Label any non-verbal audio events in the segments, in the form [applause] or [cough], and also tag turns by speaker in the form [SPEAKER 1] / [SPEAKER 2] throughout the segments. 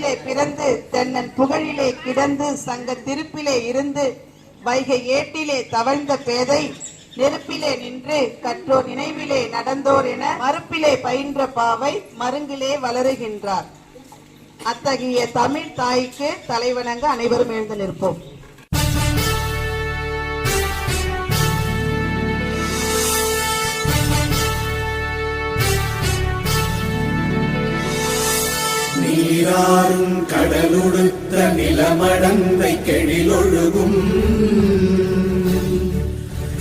[SPEAKER 1] தென்னிலே பிறந்து தென்னன் புகழிலே கிடந்து சங்க திருப்பிலே இருந்து வைகை ஏட்டிலே தவழ்ந்த பேதை நெருப்பிலே நின்று கற்றோர் நினைவிலே நடந்தோர் என மறுப்பிலே பயின்ற பாவை மருங்கிலே வளருகின்றார். அத்தகைய தமிழ் தாய்க்கு தலைவணங்க அனைவரும் எழுந்து நிற்போம்.
[SPEAKER 2] நீராறும் கடலுடுத்த நிலமடந்தை கெழிலொழுகும்.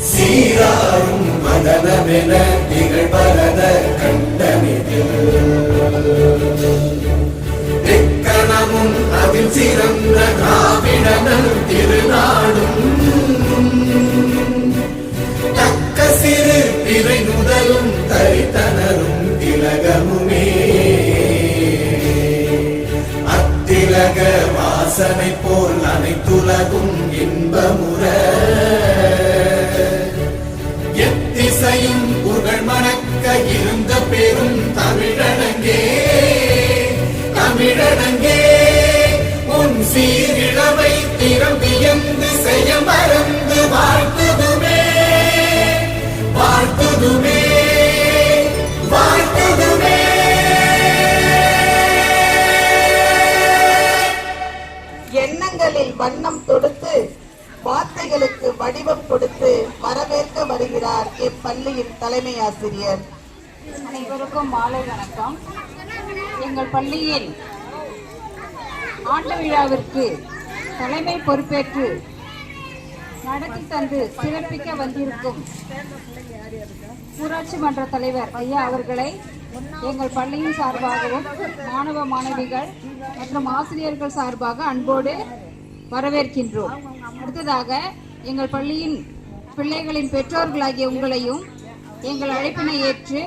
[SPEAKER 2] சீராறும் மதனமென நிகழ்பரத கண்டனிதில் எக்கணமும் அதில் சிறந்த திராவிடனல் திருநாடும். தக்க சிறு திரை முதலும் தரித்தனரும் திலகமும் அத்திலக வாசனை போல் அனைத்துலகும் இன்பமுற. எத்திசையும் புகழ் மணக்க இருந்த பெரும்
[SPEAKER 1] வண்ணம் தொடுத்து வார்த்தைகளுக்கு வடிவம் கொடுத்து வரவேற்க வருகிறார் இப்பள்ளியின் தலைமை ஆசிரியர்.
[SPEAKER 3] அனைவருக்கும் மாலை வணக்கம். எங்கள் பள்ளியில் ஆண்டு விழாவிற்கு தலைமை பொறுப்பேற்று நடத்தி தந்து சிறப்பிக்க வந்திருக்கும் ஊராட்சி மன்ற தலைவர் ஐயா அவர்களை எங்கள் பள்ளியின் சார்பாகவும் மாணவ மாணவிகள் மற்றும் ஆசிரியர்கள் சார்பாக அன்போடு வரவேற்கின்றோம். அடுத்ததாக எங்கள் பள்ளியின் பிள்ளைகளின் பெற்றோர்களாகிய உங்களையும் எங்கள் அழைப்பினை ஏற்று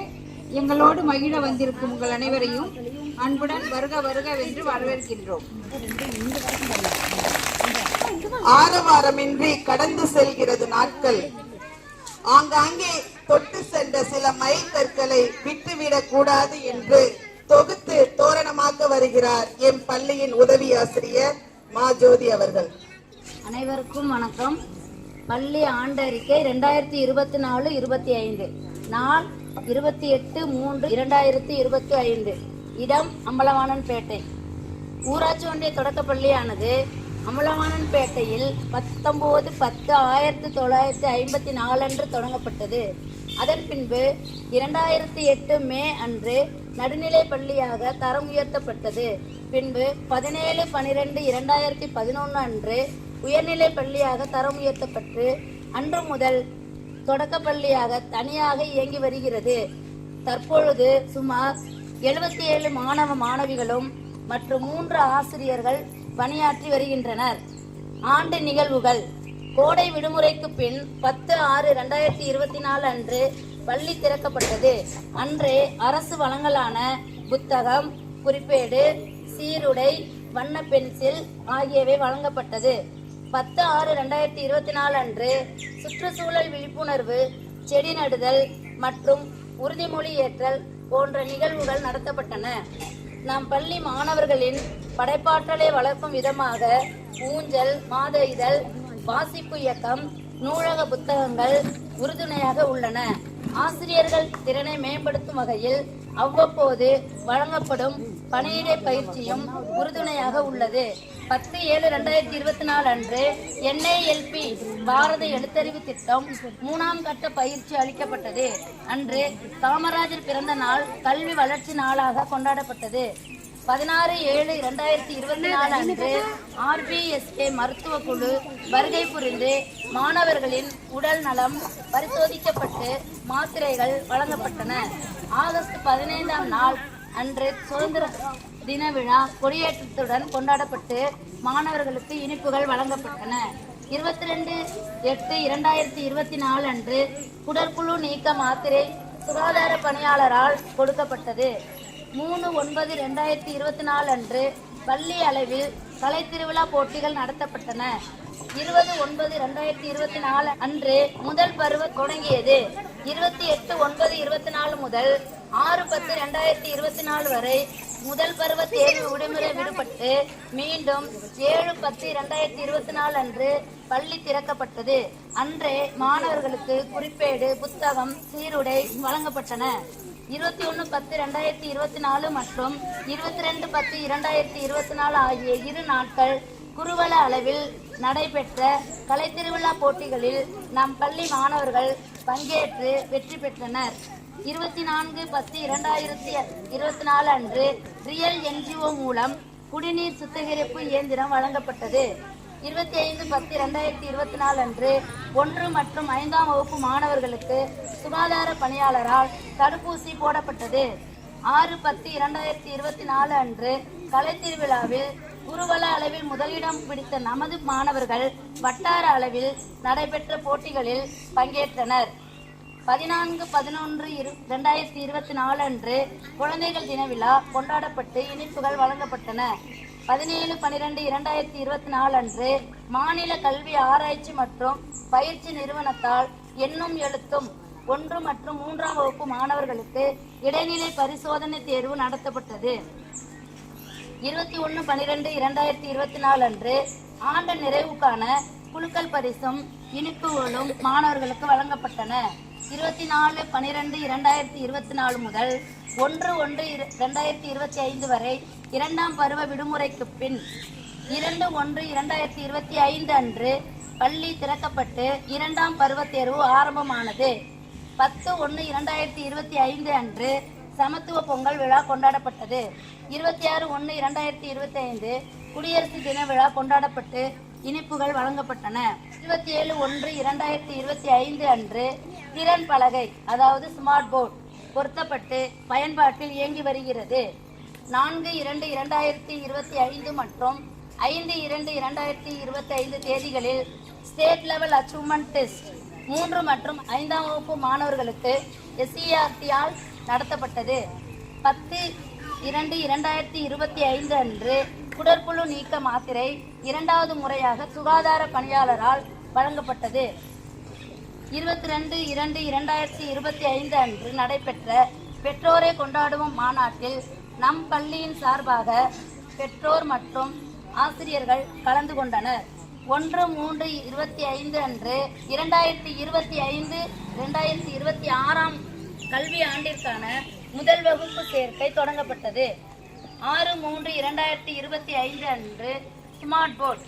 [SPEAKER 3] எங்களோடு மகிழ வந்திருக்கும் உங்கள் அனைவரையும் அன்புடன் வருக வருக வென்று வரவேற்கின்றோம்.
[SPEAKER 1] ஆரவாரமின்றி கடந்து செல்கிறது நாட்கள். ஆங்காங்கே தொட்டு சென்ற சில மைல் கற்களை விட்டுவிடக் கூடாது என்று தொகுத்து தோரணமாக்க வருகிறார் எம் பள்ளியின் உதவி ஆசிரியர். மா ஜோதி அவர்கள்.
[SPEAKER 4] அனைவருக்கும் வணக்கம். பள்ளி ஆண்டறிக்கை ரெண்டாயிரத்தி இருபத்தி நாலு இருபத்தி ஐந்து. நாள் இருபத்தி எட்டு மூன்று இரண்டாயிரத்தி இருபத்தி ஐந்து. இடம் அம்பலவாணன்பேட்டை. ஊராட்சி ஒன்றிய தொடக்கப்பள்ளியானது அம்பலவாணன்பேட்டையில் பத்தொம்போது பத்து ஆயிரத்தி தொள்ளாயிரத்தி ஐம்பத்தி நாலன்று தொடங்கப்பட்டது. அதன் பின்பு இரண்டாயிரத்தி எட்டு மே அன்று நடுநிலை பள்ளியாக தரம் உயர்த்தப்பட்டது. பின்பு பதினேழு பனிரெண்டு இரண்டாயிரத்தி பதினொன்று அன்று உயர்நிலை பள்ளியாக தரம் உயர்த்தப்பட்டு அன்று முதல் தொடக்கப்பள்ளியாக தனியாக இயங்கி வருகிறது. தற்பொழுது சுமார் எழுபத்தி ஏழு மாணவ மாணவிகளும் மற்றும் மூன்று ஆசிரியர்கள் பணியாற்றி வருகின்றனர். ஆண்டு நிகழ்வுகள். கோடை விடுமுறைக்கு பின் பத்து ஆறு ரெண்டாயிரத்தி இருபத்தி நாலு அன்று பள்ளி திறக்கப்பட்டது. அன்றே அரசு வளங்களான புத்தகம் குறிப்பேடு சீருடை வண்ண பென்சில் ஆகியவை வழங்கப்பட்டது. பத்து ஆறு ரெண்டாயிரத்தி இருபத்தி நாலு அன்று சுற்றுச்சூழல் விழிப்புணர்வு செடி நடுதல் மற்றும் உறுதிமொழி ஏற்றல் போன்ற நிகழ்வுகள் நடத்தப்பட்டன. நம் பள்ளி மாணவர்களின் படைப்பாற்றலை வளர்க்கும் விதமாக ஊஞ்சல் மாத இதழ் வாசிப்பு இயக்கம் நூலக புத்தகங்கள் உறுதுணையாக உள்ளன. ஆசிரியர்கள் திறனை மேம்படுத்தும் வகையில் அவ்வப்போது வழங்கப்படும் பணியிடை பயிற்சியும் உறுதுணையாக உள்ளது. பத்து ஏழு ரெண்டாயிரத்தி இருபத்தி நாலு அன்று என்ஐஎல்பி பாரத எழுத்தறிவு திட்டம் மூணாம் கட்ட பயிற்சி அளிக்கப்பட்டது. அன்று காமராஜர் பிறந்த நாள் கல்வி வளர்ச்சி நாளாக கொண்டாடப்பட்டது. பதினாறு ஏழு இரண்டாயிரத்தி இருபத்தி நாலு அன்று ஆர்பிஎஸ்கே மருத்துவ குழு வருகை புரிந்து மாணவர்களின் உடல் நலம் பரிசோதிக்கப்பட்டு மாத்திரைகள் வழங்கப்பட்டன. ஆகஸ்ட் பதினைந்தாம் நாள் அன்று சுதந்திர தின விழா கொடியேற்றத்துடன் கொண்டாடப்பட்டு மாணவர்களுக்கு இனிப்புகள் வழங்கப்பட்டன. இருபத்தி ரெண்டு எட்டு இரண்டாயிரத்தி இருபத்தி நாலு அன்று குடற்புழு நீக்க மாத்திரை சுகாதார பணியாளரால் கொடுக்கப்பட்டது. மூணு ஒன்பது ரெண்டாயிரத்தி இருபத்தி நாலு அன்று பள்ளி அளவில் கலை திருவிழா போட்டிகள் நடத்தப்பட்டன. இருபது ஒன்பது ரெண்டாயிரத்தி இருபத்தி நாலு அன்று முதல் பருவம் தொடங்கியது. இருபத்தி எட்டு ஒன்பது இருபத்தி நாலு முதல் ஆறு பத்து ரெண்டாயிரத்தி இருபத்தி நாலு வரை முதல் பருவ தேர்வு விடுமுறை விடுபட்டு மீண்டும் ஏழு பத்து இரண்டாயிரத்தி இருபத்தி நாலு அன்று பள்ளி திறக்கப்பட்டது. அன்றே மாணவர்களுக்கு குறிப்பேடு புத்தகம் சீருடை வழங்கப்பட்டன. இருபத்தி ஒன்று பத்து ரெண்டாயிரத்தி இருபத்தி நாலு மற்றும் இருபத்தி ரெண்டு பத்து இரண்டாயிரத்தி இருபத்தி நாலு ஆகிய இரு நாட்கள் குருவல அளவில் நடைபெற்ற கலைத்திருவிழா போட்டிகளில் நம் பள்ளி மாணவர்கள் பங்கேற்று வெற்றி பெற்றனர். இருபத்தி நான்கு பத்து இரண்டாயிரத்தி இருபத்தி நாலு அன்று ரியல் என்ஜிஓ மூலம் குடிநீர் சுத்திகரிப்பு இயந்திரம் வழங்கப்பட்டது. இருபத்தி ஐந்து பத்து இரண்டாயிரத்தி இருபத்தி நாலு அன்று ஒன்று மற்றும் ஐந்தாம் வகுப்பு மாணவர்களுக்கு சுகாதார பணியாளரால் தடுப்பூசி போடப்பட்டது. ஆறு பத்து இரண்டாயிரத்தி இருபத்தி நாலு அன்று கலைத்திருவிழாவில் குருவல அளவில் முதலிடம் பிடித்த நமது மாணவர்கள் வட்டார அளவில் நடைபெற்ற போட்டிகளில் பங்கேற்றனர். பதினான்கு பதினொன்று இரு ரெண்டாயிரத்தி இருபத்தி நாலு அன்று குழந்தைகள் தின விழா கொண்டாடப்பட்டு இனிப்புகள் வழங்கப்பட்டன. பதினேழு பனிரெண்டு இரண்டாயிரத்தி இருபத்தி நாலு அன்று மாநில கல்வி ஆராய்ச்சி மற்றும் பயிற்சி நிறுவனத்தால் எண்ணும் எழுத்தும் ஒன்று மற்றும் மூன்றாம் வகுப்பு மாணவர்களுக்கு இடைநிலை பரிசோதனை தேர்வு நடத்தப்பட்டது. இருபத்தி ஒன்று பன்னிரெண்டு இரண்டாயிரத்தி இருபத்தி நாலு அன்று ஆண்டு நிறைவுக்கான குலுக்கல் பரிசும் இனிப்புகளும் மாணவர்களுக்கு வழங்கப்பட்டன. இருபத்தி நாலு பன்னிரெண்டு இரண்டாயிரத்தி இருபத்தி நாலு முதல் ஒன்று ஒன்று இரு- இரண்டாயிரத்தி இருபத்தி ஐந்து வரை இரண்டாம் பருவ விடுமுறைக்கு பின் இரண்டு ஒன்று இரண்டாயிரத்தி இருபத்தி ஐந்து அன்று பள்ளி திறக்கப்பட்டு இரண்டாம் பருவ தேர்வு ஆரம்பமானது. பத்து ஒன்று இரண்டாயிரத்தி இருபத்தி ஐந்து அன்று சமத்துவ பொங்கல் விழா கொண்டாடப்பட்டது. இருபத்தி ஆறு ஒன்று இரண்டாயிரத்தி இருபத்தி ஐந்து குடியரசு தின விழா கொண்டாடப்பட்டு இனிப்புகள் வழங்கப்பட்டன. இருபத்தி ஏழு ஒன்று இரண்டாயிரத்தி இருபத்தி ஐந்து அன்று திறன் பலகை அதாவது ஸ்மார்ட் போர்ட் பொருத்தப்பட்டு பயன்பாட்டில் இயங்கி வருகிறது. நான்கு இரண்டு இரண்டாயிரத்தி இருபத்தி ஐந்து மற்றும் ஐந்து இரண்டு இரண்டாயிரத்தி இருபத்தி ஐந்து தேதிகளில் ஸ்டேட் லெவல் அச்சீவ்மெண்ட் டெஸ்ட் மூன்று மற்றும் ஐந்தாம் வகுப்பு மாணவர்களுக்கு எஸ்சிஆர்டியால் நடத்தப்பட்டது. பத்து இரண்டு இரண்டாயிரத்தி இருபத்தி ஐந்து அன்று குடற்புழு நீக்க மாத்திரை இரண்டாவது முறையாக சுகாதார பணியாளரால் வழங்கப்பட்டது. இருபத்தி ரெண்டு இரண்டு இரண்டாயிரத்தி இருபத்தி ஐந்து அன்று நடைபெற்ற பெற்றோரை கொண்டாடுவோம் மாநாட்டில் நம் பள்ளியின் சார்பாக பெற்றோர் மற்றும் ஆசிரியர்கள் கலந்து கொண்டனர். ஒன்று மூன்று இருபத்தி ஐந்து அன்று இரண்டாயிரத்தி இருபத்தி ஐந்து இரண்டாயிரத்தி இருபத்தி ஆறாம் கல்வி ஆண்டிற்கான முதல் வகுப்பு சேர்க்கை தொடங்கப்பட்டது. ஆறு மூன்று இரண்டாயிரத்தி இருபத்தி ஐந்து அன்று ஸ்மார்ட் போர்ட்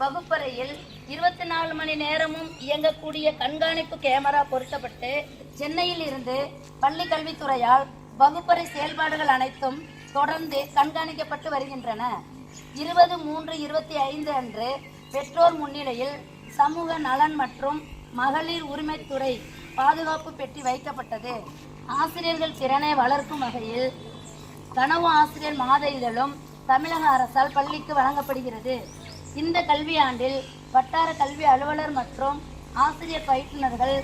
[SPEAKER 4] வகுப்பறையில் இருபத்தி நாலு மணி நேரமும் இயங்கக்கூடிய கண்காணிப்பு கேமரா பொருத்தப்பட்டு சென்னையில் இருந்து பள்ளி கல்வித்துறையால் வகுப்பறை செயல்பாடுகள் அனைத்தும் தொடர்ந்து கண்காணிக்கப்பட்டு வருகின்றன. இருபது மூன்று இருபத்தி ஐந்து அன்று பெற்றோர் முன்னிலையில் சமூக நலன் மற்றும் மகளிர் உரிமைத்துறை பாதுகாப்பு பெட்டி வைக்கப்பட்டது. ஆசிரியர்கள் திறனை வளர்க்கும் வகையில் கனவு ஆசிரியர் மாத இதழும் தமிழக அரசால் பள்ளிக்கு வழங்கப்படுகிறது. இந்த கல்வியாண்டில் வட்டார கல்வி அலுவலர் மற்றும் ஆசிரியர் பயிற்றுனர்கள்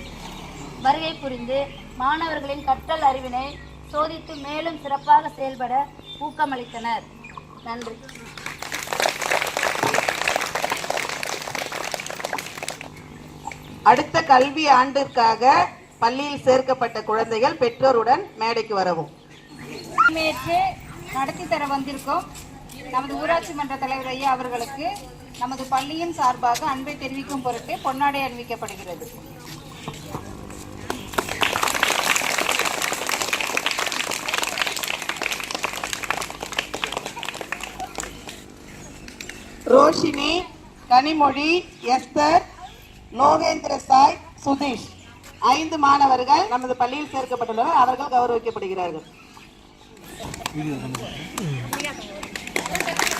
[SPEAKER 4] வருகை புரிந்து மாணவர்களின் கற்றல் அறிவினை சோதித்து மேலும் சிறப்பாக செயல்பட ஊக்கமளித்தனர். நன்றி.
[SPEAKER 1] அடுத்த கல்வி ஆண்டிற்காக பள்ளியில் சேர்க்கப்பட்ட குழந்தைகள் பெற்றோருடன் மேடைக்கு வரவும்.
[SPEAKER 3] நடத்தி தர வந்திருக்கும். நமது ஊராட்சி மன்ற தலைவர் ஐயா அவர்களுக்கு நமது பள்ளியின் சார்பாக அன்பை தெரிவிக்கும் பொருட்டு பொன்னாடை அணிவிக்கப்படுகிறது.
[SPEAKER 1] ரோஷினி கனிமொழி எஸ்தர் லோகேந்திர சாய் சுதீஷ். ஐந்து மாணவர்கள் நமது பள்ளியில் சேர்க்கப்பட்டுள்ளனர். அவர்கள் கௌரவிக்கப்படுகிறார்கள்.
[SPEAKER 5] Gracias. [laughs]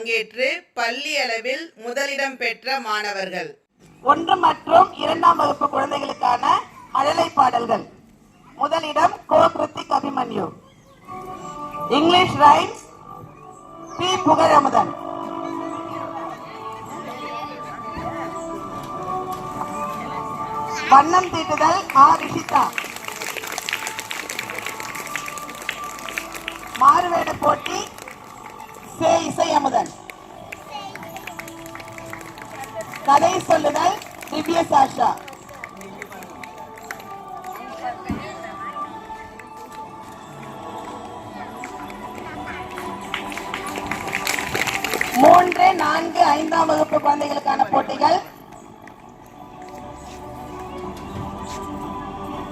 [SPEAKER 5] பங்கேற்று பள்ளி அளவில் முதலிடம் பெற்ற மாணவர்கள்.
[SPEAKER 1] ஒன்று மற்றும் இரண்டாம் வகுப்பு குழந்தைகளுக்கான மழலை பாடல்கள். முதலிடம் கோ கிருத்திக் அபிமன்யு. இங்கிலீஷ் ரைம்ஸ் பி புகழமுதன். வண்ணம் தீட்டுதல் ஆ ரிஷிதா. சே இசை அமுதன். கதை சொல்லுதல் திவ்ய சாஷா. மூன்று நான்கு ஐந்தாம் வகுப்பு குழந்தைகளுக்கான போட்டிகள்.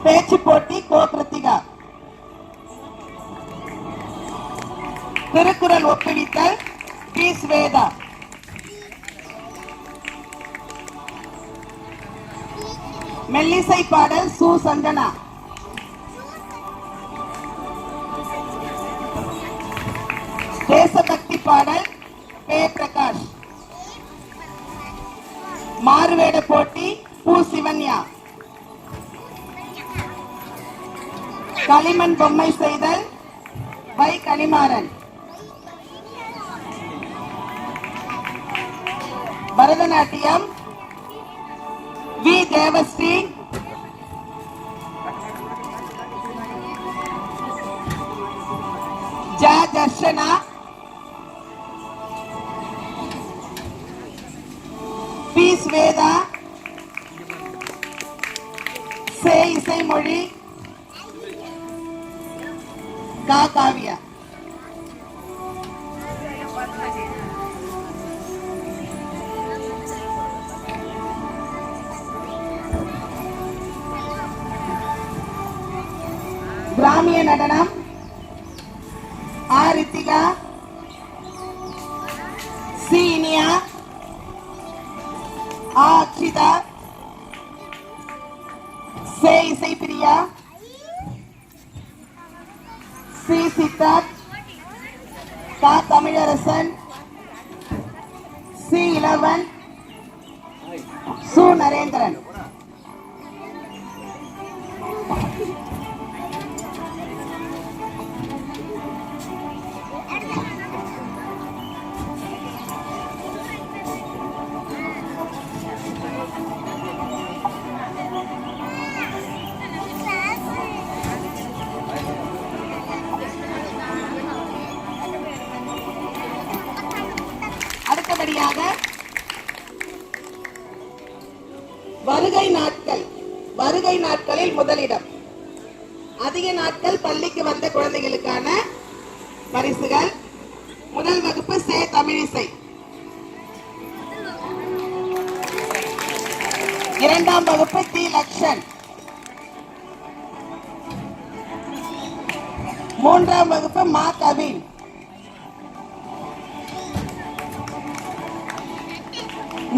[SPEAKER 1] பேச்சு போட்டி கோ கிருத்திகா திருக்குறள் ஒப்புவித்தல் பி ஸ்வேதா மெல்லிசை பாடல் சு சந்தனா. தேசபக்தி பாடல் பே பிரகாஷ். மாறுவேட போட்டி பூ சிவன்யா. களிமண் பொம்மை செய்தல் வை கலிமாறன் பரதநாட்டியம் வி தேவஸ்ரீ ஜ தர்ஷனா பி ஸ்வேதா சே இசைமொழி கா காவியா நடனம் தமிழிசை இரண்டாம் வகுப்பு தி லக்ஷன். மூன்றாம் வகுப்பு மா கவின்.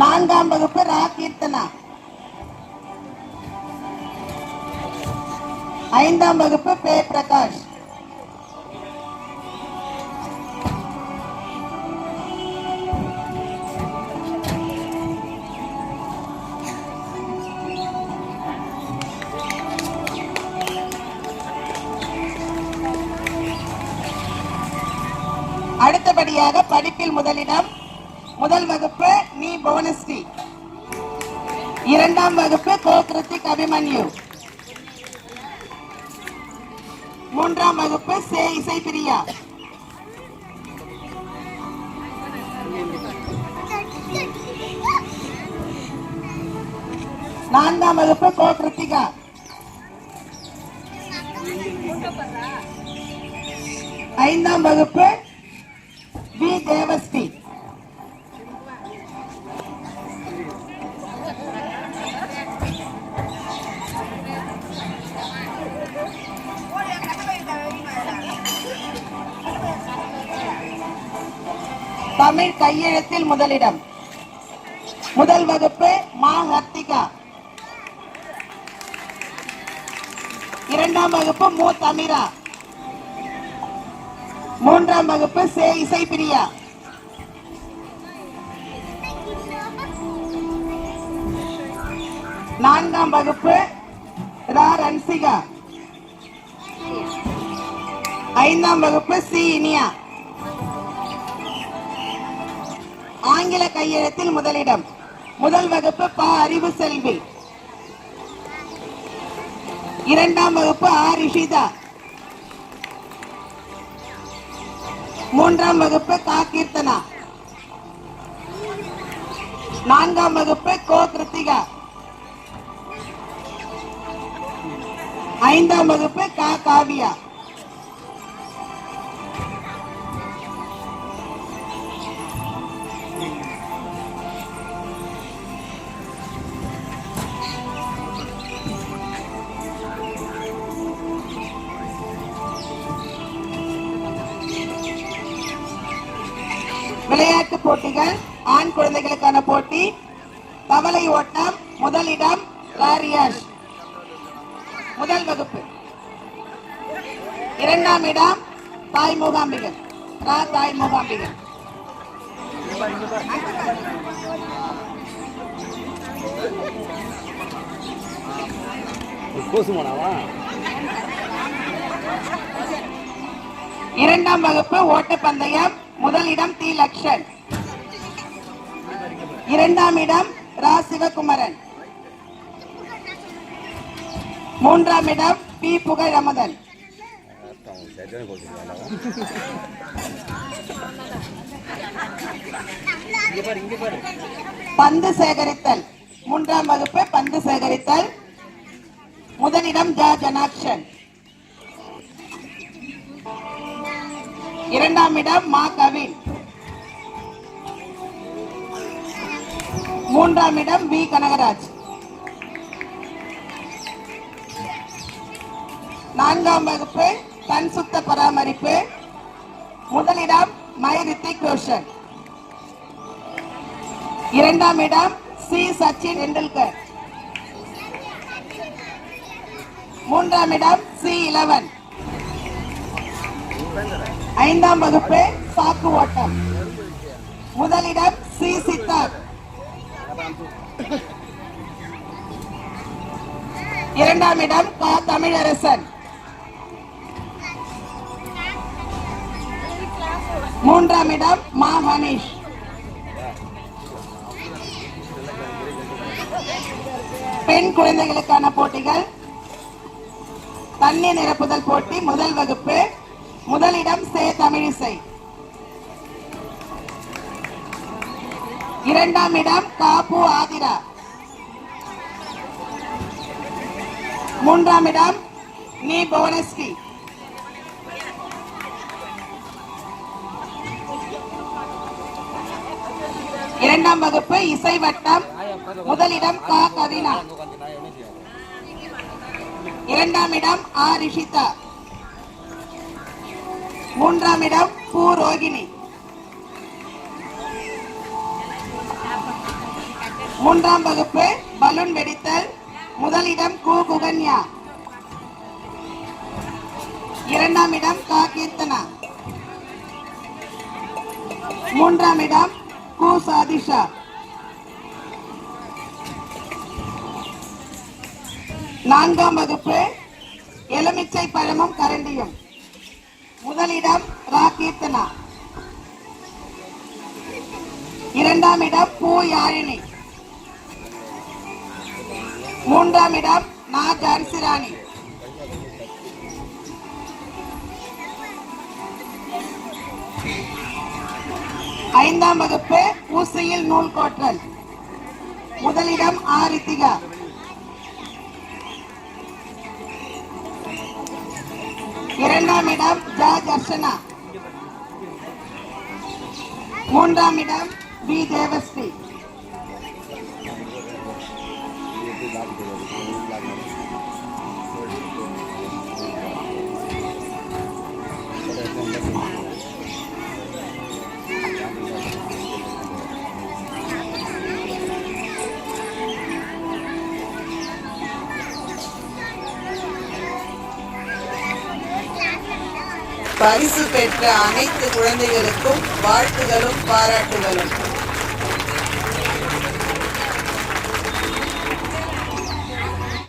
[SPEAKER 1] நான்காம் வகுப்பு ரா கீர்த்தனா. ஐந்தாம் வகுப்பு பே பிரகாஷ். அடுத்தபடியாக படிப்பில் முதலிடம். முதல் வகுப்பு நீ புவனஸ்ரீ. இரண்டாம் வகுப்பு கோ கிருத்திக் அபிமன்யு. மூன்றாம் வகுப்பு சே இசை பிரியா நான்காம் வகுப்பு கோ கிருத்திகா. ஐந்தாம் வகுப்பு தமிழ் கையெழுத்தில் முதலிடம். முதல் வகுப்பு மா ஹர்த்திகா. இரண்டாம் வகுப்பு மு தமிரா மூன்றாம் வகுப்பு சே இசைப்பிரியா. நான்காம் வகுப்பு ரா ரன்சிகா. ஐந்தாம் வகுப்பு சி இனியா. ஆங்கில கையெழுத்தில் முதலிடம். முதல் வகுப்பு ப அறிவு செல்வி. இரண்டாம் வகுப்பு ஆ ரிஷிதா. மூன்றாம் வகுப்பு கா கீர்த்தனா. நான்காம் வகுப்பு கோ கிருத்திகா. ஐந்தாம் வகுப்பு கா காவியா. போட்டிகள் ஆண் குழந்தைகளுக்கான போட்டி. தவளை ஓட்டம் முதலிடம் ராரியாஷ் முதல் வகுப்பு. இரண்டாம் இடம் தாய் மூகாம்பிகை ரா தாய் மூகாம்பிகை
[SPEAKER 5] கோசுமானாவா
[SPEAKER 1] இரண்டாம் வகுப்பு ஓட்டப்பந்தயம். முதலிடம் தி லக்ஷன். இரண்டாம் இடம் ரா சிவகுமரன் மூன்றாம் இடம் பி புகழ் அமுதன் பந்து சேகரித்தல். மூன்றாம் வகுப்பு பந்து சேகரித்தல். முதலிடம் ஜா ஜனாக்ஷன். இரண்டாம் இடம் மா கவின். மூன்றாம் இடம் வி. கனகராஜ். நான்காம் வகுப்பு கண் சுத்த பராமரிப்பு. முதலிடம் மை ரித்திக் ரோஷன் இரண்டாம் இடம் சி. சச்சின் டெண்டுல்கர். மூன்றாம் இடம் சி. இலவன் ஐந்தாம் வகுப்பு சாக்கு ஓட்டம். முதலிடம் சி. சித்தார்த். இரண்டாம் இடம் கா தமிழரசன். மூன்றாம் இடம் மா மனிஷ் பெண் குழந்தைகளுக்கான போட்டிகள். தண்ணீர் நிரப்புதல் போட்டி முதல் வகுப்பு. முதலிடம் சே தமிழிசை. இரண்டாம் இடம் காப்பு ஆதிரா. மூன்றாம் இடம் நீ புவனஸ்ரீ இரண்டாம் வகுப்பு இசை வட்டம். முதலிடம் கா கவினா. இரண்டாம் இடம் ஆ ரிஷிதா. மூன்றாம் இடம் பூ ரோகிணி. மூன்றாம் வகுப்பு பலூன் வெடித்தல். முதலிடம் கு குகன்யா. இரண்டாம் இடம் கா கீர்த்தனா. மூன்றாம் இடம் கு சாதிஷா. நான்காம் வகுப்பு எலுமிச்சை பழமும் கரண்டியும். முதலிடம் ரா கீர்த்தனா. இரண்டாம் இடம் பூ யாழினி. மூன்றாம் இடம் நா ஜான்சிராணி ஐந்தாம் வகுப்பு ஊசியில் நூல் கோற்றல். முதலிடம் ஆரித்திகா இரண்டாம் இடம் ஜா தர்ஷனா. மூன்றாம் இடம் பி தேவஸ்ரீ. பரிசு பெற்ற அனைத்து குழந்தைகளுக்கும் வாழ்த்துகளும் பாராட்டுகளும்.